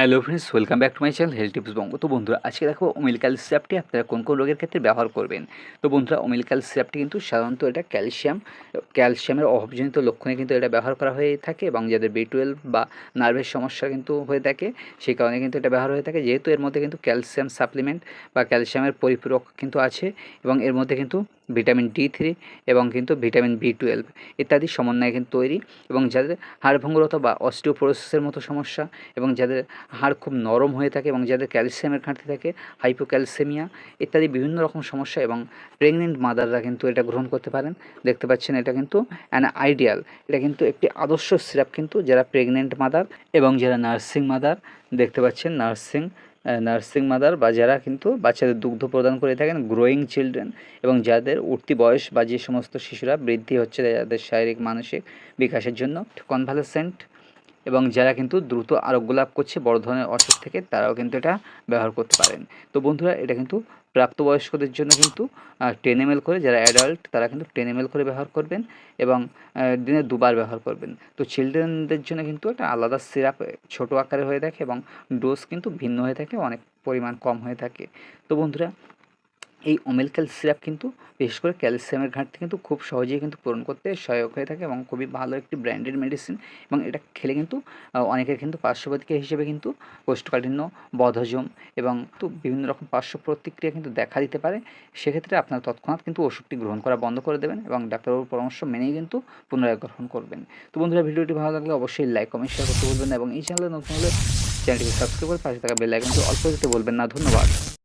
Hello friends, welcome back to my channel health tips Banga তো বন্ধুরা, আজকে দেখো অমিলকাল সিরাপটি আপনারা কোন কোন রোগের ক্ষেত্রে ব্যবহার করবেন? তো বন্ধুরা অমিলকাল সিরাপটি কিন্তু সাধারণত এটা ক্যালসিয়াম, ক্যালসিয়ামের অভাবজনিত লক্ষণে কিন্তু এটা ব্যবহার করা হয়ে থাকে এবং যাদের বি টুয়েলভ বা নার্ভের সমস্যা কিন্তু হয়ে থাকে, সেই কারণে কিন্তু এটা ব্যবহার হয়ে থাকে। যেহেতু এর মধ্যে কিন্তু ক্যালসিয়াম সাপ্লিমেন্ট বা ক্যালসিয়ামের পরিপূরক কিন্তু আছে এবং এর মধ্যে কিন্তু ভিটামিন ডি থ্রি এবং কিন্তু ভিটামিন বি টুয়েলভ ইত্যাদি সমন্বয়ে কিন্তু তৈরি এবং যাদের হাড় ভঙ্গুরতা বা অস্টিওপোরোসিসের মতো সমস্যা এবং যাদের হাড় খুব নরম হয়ে থাকে এবং যাদের ক্যালসিয়ামের ঘাটতি থাকে, হাইপোক্যালসেমিয়া ইত্যাদি বিভিন্ন রকম সমস্যা এবং প্রেগনেন্ট মাদাররা কিন্তু এটা গ্রহণ করতে পারেন। দেখতে পাচ্ছেন এটা কিন্তু অ্যান আইডিয়াল এটা কিন্তু একটি আদর্শ সিরাপ কিন্তু যারা প্রেগনেন্ট মাদার এবং যারা নার্সিং মাদার। দেখতে পাচ্ছেন নার্সিং নার্সিং মাদার বা যারা কিন্তু বাচ্চাদের দুগ্ধ প্রদান করে থাকেন গ্রোয়িং চিলড্রেন এবং যাদের উঠতি বয়স বা যে সমস্ত শিশুরা বৃদ্ধি হচ্ছে, যাদের শারীরিক, মানসিক বিকাশের জন্য কনভালেসেন্ট এবং যারা কিন্তু দ্রুত আরোগ্য লাভ করছে, বড় ধরনের অসুখ থেকে, তারাও কিন্তু এটা ব্যবহার করতে পারেন। তো বন্ধুরা, এটা কিন্তু প্রাপ্তবয়স্কদের জন্য কিন্তু টেন এম করে, যারা অ্যাডাল্ট তারা কিন্তু টেন এম করে ব্যবহার করবেন এবং দিনে দুবার ব্যবহার করবেন। তো চিলড্রেনদের জন্য কিন্তু একটা আলাদা সিরাপ ছোট আকারে হয়ে থাকে এবং ডোজ কিন্তু ভিন্ন হয়ে থাকে, অনেক পরিমাণ কম হয়ে থাকে। তো বন্ধুরা এই অমেলক্যাল সিরাপ কিন্তু, বিশেষ করে ক্যালসিয়ামের ঘাটতি কিন্তু খুব সহজেই কিন্তু পূরণ করতে সহায়ক হয়ে থাকে এবং খুবই ভালো একটি ব্র্যান্ডেড মেডিসিন এবং এটা খেলে কিন্তু অনেকের কিন্তু পার্শ্বপ্রতিক্রিয়া হিসেবে কিন্তু কোষ্ঠকাঠিন্য, বদহজম এবং তো বিভিন্ন রকম পার্শ্ব প্রতিক্রিয়া কিন্তু দেখা দিতে পারে। সেক্ষেত্রে আপনার তৎক্ষণাৎ কিন্তু ওষুধটি গ্রহণ করা বন্ধ করে দেবেন এবং ডাক্তারবাবুর পরামর্শ মেনেই কিন্তু পুনরায় গ্রহণ করবেন। তো বন্ধুরা, ভিডিওটি ভালো লাগলে অবশ্যই লাইক কমেন্ট শেয়ার করতে বলবেন এবং এই চ্যানেলে নতুন হলে চ্যানেলটিকে সাবস্ক্রাইব করে পাশে থাকা বেল আইকনটি অল্প দিতে বলবেন না। ধন্যবাদ।